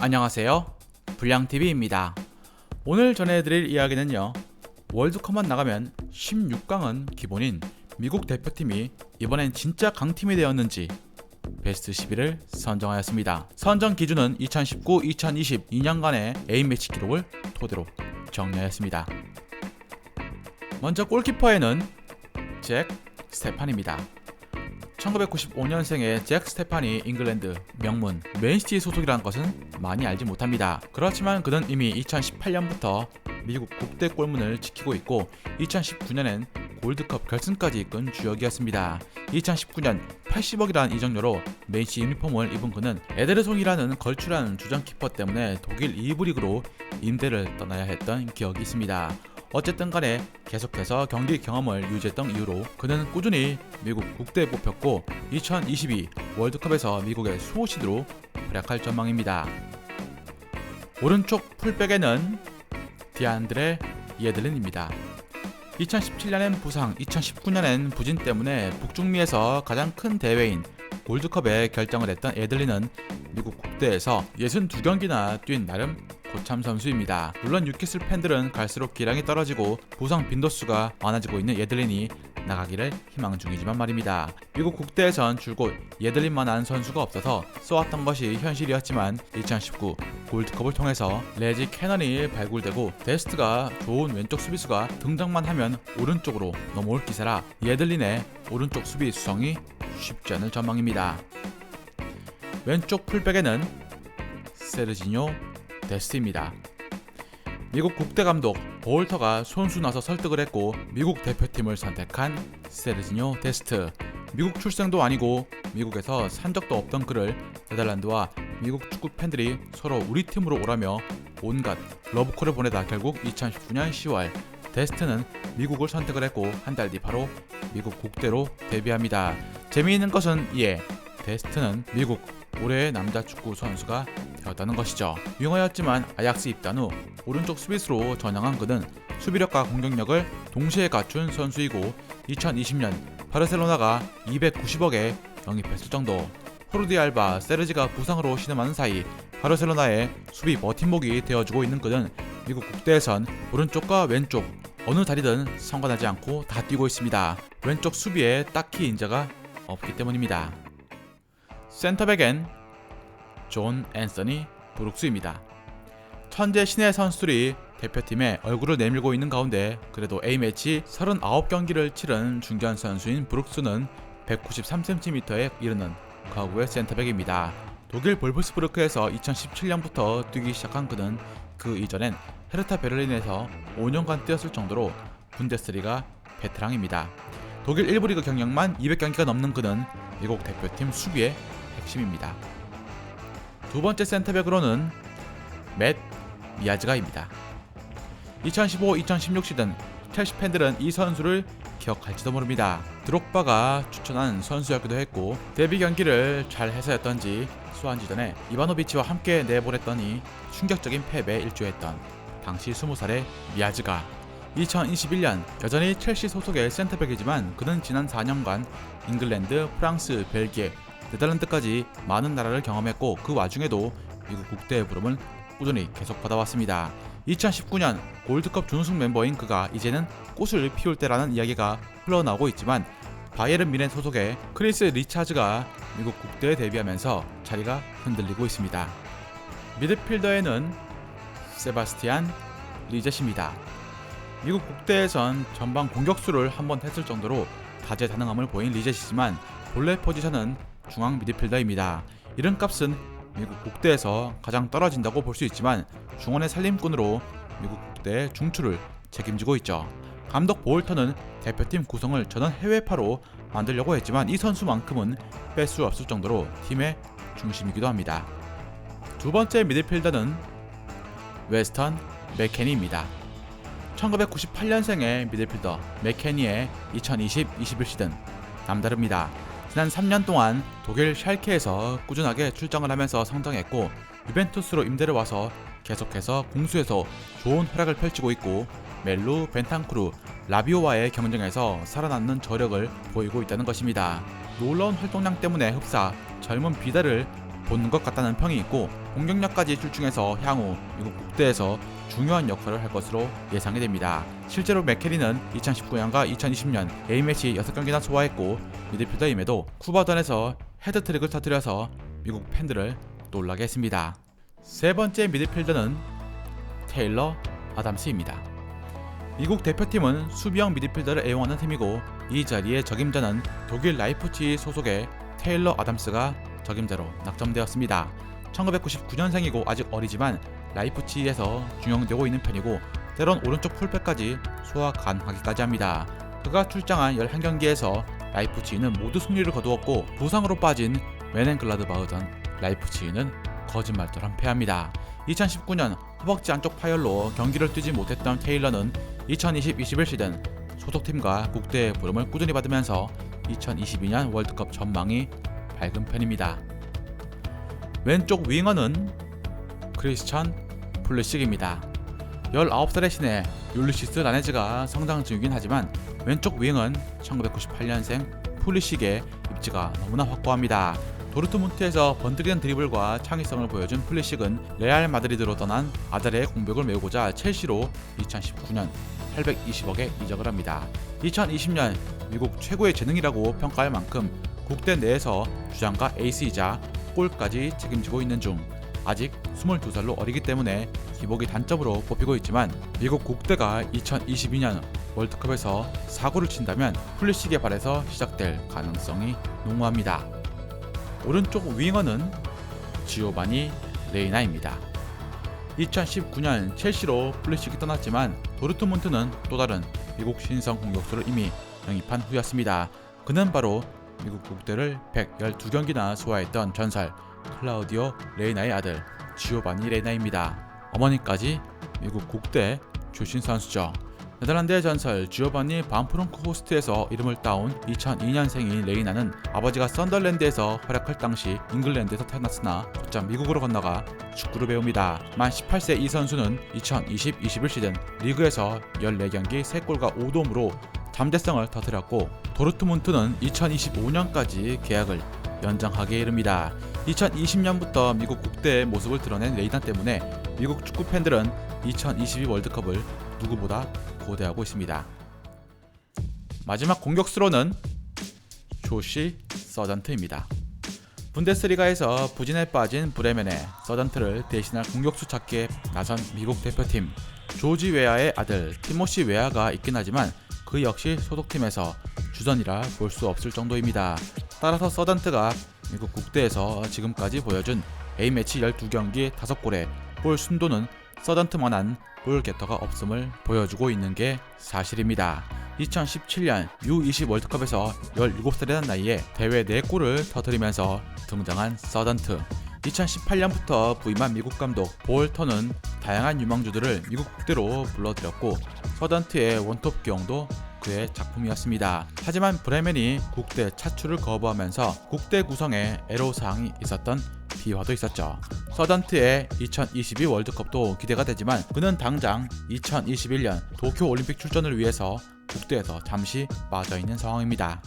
안녕하세요. 불량TV입니다. 오늘 전해드릴 이야기는요. 월드컵만 나가면 16강은 기본인 미국 대표팀이 이번엔 진짜 강팀이 되었는지 베스트 10위를 선정하였습니다. 선정 기준은 2019-2020 2년간의 A매치 기록을 토대로 정리하였습니다. 먼저 골키퍼에는 잭 스테판입니다. 1995년생의 잭 스테판이 잉글랜드 명문 맨시티 소속이라는 것은 많이 알지 못합니다. 그렇지만 그는 이미 2018년부터 미국 국대 골문을 지키고 있고 2019년엔 골드컵 결승까지 이끈 주역이었습니다. 2019년 80억이라는 이적료로 맨시 유니폼을 입은 그는 에데르송이라는 걸출한 주전 키퍼 때문에 독일 2부 리그로 임대를 떠나야 했던 기억이 있습니다. 어쨌든 간에 계속해서 경기 경험을 유지했던 이유로 그는 꾸준히 미국 국대에 뽑혔고 2022 월드컵에서 미국의 수호시드로 활약할 전망입니다. 오른쪽 풀백에는 디안드레 예들린입니다. 2017년엔 부상, 2019년엔 부진 때문에 북중미에서 가장 큰 대회인 골드컵에 결정을 했던 에들린은 미국 국대에서 62경기나 뛴 나름 고참 선수입니다. 물론 뉴캐슬 팬들은 갈수록 기량이 떨어지고 부상 빈도수가 많아지고 있는 예들린이 나가기를 희망 중이지만 말입니다. 미국 국대에선 줄곧 예들린만한 선수가 없어서 쏘았던 것이 현실이었지만 2019 골드컵을 통해서 레지 캐넌이 발굴되고 데스트가 좋은 왼쪽 수비수가 등장만 하면 오른쪽으로 넘어올 기세라 예들린의 오른쪽 수비 수성이 쉽지 않을 전망입니다. 왼쪽 풀백에는 세르지뇨 데스트입니다. 미국 국대 감독 보울터가 손수 나서 설득을 했고 미국 대표팀을 선택한 세르지뇨 데스트. 미국 출생도 아니고 미국에서 산 적도 없던 그를 네덜란드와 미국 축구 팬들이 서로 우리 팀으로 오라며 온갖 러브콜을 보내다 결국 2019년 10월 데스트는 미국을 선택을 했고 한 달 뒤 바로 미국 국대로 데뷔합니다. 재미있는 것은 이에 데스트는 미국 올해의 남자 축구 선수가 되었다는 것이죠. 윙어였지만 아약스 입단 후 오른쪽 수비수로 전향한 그는 수비력과 공격력을 동시에 갖춘 선수이고 2020년 바르셀로나가 290억에 영입했을 정도. 호르디 알바, 세르지가 부상으로 신음하는 사이 바르셀로나의 수비 버팀목이 되어주고 있는 그는 미국 국대에선 오른쪽과 왼쪽 어느 다리든 상관하지 않고 다 뛰고 있습니다. 왼쪽 수비에 딱히 인자가 없기 때문입니다. 센터백엔 존 앤서니 브룩스입니다. 천재 신의 선수들이 대표팀에 얼굴을 내밀고 있는 가운데 그래도 A매치 39경기를 치른 중견 선수인 브룩스는 193cm에 이르는 가구의 센터백입니다. 독일 볼프스부르크에서 2017년부터 뛰기 시작한 그는 그 이전엔 헤르타 베를린에서 5년간 뛰었을 정도로 분데스리가 베테랑입니다. 독일 1부 리그 경력만 200경기가 넘는 그는 미국 대표팀 수비의 핵심입니다. 두 번째 센터백으로는 맷 미아즈가입니다. 2015-2016 시즌 첼시 팬들은 이 선수를 기억할지도 모릅니다. 드록바가 추천한 선수였기도 했고 데뷔 경기를 잘 해서였던지 수완지전에 이바노비치와 함께 내보냈더니 충격적인 패배에 일조했던 당시 20살의 미아즈가 2021년 여전히 첼시 소속의 센터백이지만 그는 지난 4년간 잉글랜드, 프랑스, 벨기에, 네덜란드까지 많은 나라를 경험했고 그 와중에도 미국 국대의 부름을 꾸준히 계속 받아왔습니다. 2019년 골드컵 준우승 멤버인 그가 이제는 꽃을 피울 때라는 이야기가 흘러나오고 있지만 바이에른 미넨 소속의 크리스 리차즈가 미국 국대에 데뷔하면서 자리가 흔들리고 있습니다. 미드필더에는 세바스티안 리젯입니다. 미국 국대에선 전방 공격수를 한번 했을 정도로 다재다능함을 보인 리젯이지만 본래 포지션은 중앙 미드필더입니다. 이름값은 미국 국대에서 가장 떨어진다고 볼 수 있지만 중원의 살림꾼으로 미국 국대의 중추를 책임지고 있죠. 감독 보울턴은 대표팀 구성을 전원 해외파로 만들려고 했지만 이 선수만큼은 뺄 수 없을 정도로 팀의 중심이기도 합니다. 두 번째 미드필더는 웨스턴 맥케니입니다. 1998년생의 미드필더 맥케니의 2020-21 시즌 남다릅니다. 지난 3년 동안 독일 샬케에서 꾸준하게 출장을 하면서 성장했고 유벤투스로 임대를 와서 계속해서 공수에서 좋은 활약을 펼치고 있고 멜루, 벤탄쿠르, 라비오와의 경쟁에서 살아남는 저력을 보이고 있다는 것입니다. 놀라운 활동량 때문에 흡사 젊은 비달을 보는 것 같다는 평이 있고 공격력까지 출중해서 향후 미국 국대에서 중요한 역할을 할 것으로 예상이 됩니다. 실제로 맥캐리는 2019년과 2020년 A매치 6경기나 소화했고 미드필더임에도 쿠바던에서 헤드트릭을 터뜨려서 미국 팬들을 놀라게 했습니다. 세 번째 미드필더는 테일러 아담스입니다. 미국 대표팀은 수비형 미드필더를 애용하는 팀이고 이 자리에 적임자는 독일 라이프치 소속의 테일러 아담스가 적임자로 낙점되었습니다. 1999년생이고 아직 어리지만 라이프치히에서 중용되고 있는 편이고 때론 오른쪽 풀백까지 소화 가능하기까지 합니다. 그가 출장한 11경기에서 라이프치히는 모두 승리를 거두었고 부상으로 빠진 웨넨글라드바흐전 라이프치히는 거짓말처럼 패합니다. 2019년 허벅지 안쪽 파열로 경기를 뛰지 못했던 테일러는 2020-21 시즌 소속팀과 국대의 부름을 꾸준히 받으면서 2022년 월드컵 전망이 밝은 편입니다. 왼쪽 윙어는 크리스찬 플리식입니다. 19살의 신에 율리시스 라네즈가 성장 중이긴 하지만 왼쪽 윙은 1998년생 플리식의 입지가 너무나 확고합니다. 도르트문트에서 번뜩이는 드리블과 창의성을 보여준 플리식은 레알 마드리드로 떠난 아달의 공백을 메우고자 첼시로 2019년 820억에 이적을 합니다. 2020년 미국 최고의 재능이라고 평가할 만큼 국대 내에서 주장과 에이스이자 골까지 책임지고 있는 중 아직 22살로 어리기 때문에 기복이 단점으로 뽑히고 있지만 미국 국대가 2022년 월드컵에서 사고를 친다면 플리식의 발에서 시작될 가능성이 농후합니다. 오른쪽 윙어는 지오바니 레이나입니다. 2019년 첼시로 플리식이 떠났지만 도르트문트는 또 다른 미국 신성 공격수를 이미 영입한 후였습니다. 그는 바로 미국 국대를 112경기나 소화했던 전설 클라우디오 레이나의 아들 지오바니 레이나입니다. 어머니까지 미국 국대 출신 선수죠. 네덜란드의 전설 지오바니 반프롱크 호스트에서 이름을 따온 2002년생인 레이나는 아버지가 썬덜랜드에서 활약할 당시 잉글랜드에서 태어났으나 곧장 미국으로 건너가 축구를 배웁니다. 만 18세 이 선수는 2020-21 시즌 리그에서 14경기 3골과 5도움으로 잠재성을 터뜨렸고 도르트문트는 2025년까지 계약을 연장하게 이릅니다. 2020년부터 미국 국대의 모습을 드러낸 레이나 때문에 미국 축구 팬들은 2022 월드컵을 누구보다 고대하고 있습니다. 마지막 공격수로는 조시 서전트입니다. 분데스리가에서 부진에 빠진 브레멘의 서전트를 대신할 공격수 찾기에 나선 미국 대표팀 조지 웨아의 아들 티모시 웨아가 있긴 하지만 그 역시 소속팀에서 주전이라 볼 수 없을 정도입니다. 따라서 서전트가 미국 국대에서 지금까지 보여준 A매치 12경기 5골에 골 순도는 서전트만한 골 게터가 없음을 보여주고 있는 게 사실입니다. 2017년 U20 월드컵에서 17살이란 나이에 대회 4골을 터뜨리면서 등장한 서던트 2018년부터 부임한 미국 감독 볼턴은 다양한 유망주들을 미국 국대로 불러들였고 서던트의 원톱 기용도 그의 작품이었습니다. 하지만 브레멘이 국대 차출을 거부하면서 국대 구성에 애로사항이 있었던 비화도 있었죠. 서던트의 2022 월드컵도 기대가 되지만 그는 당장 2021년 도쿄 올림픽 출전을 위해서 국대에서 잠시 빠져 있는 상황입니다.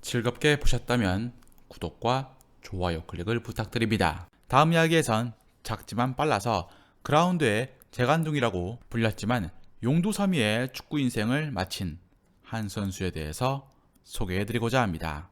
즐겁게 보셨다면 구독과 좋아요 클릭을 부탁드립니다. 다음 이야기에선 작지만 빨라서 그라운드의 재간둥이라고 불렸지만 용두 섬이의 축구 인생을 마친 한 선수에 대해서 소개해드리고자 합니다.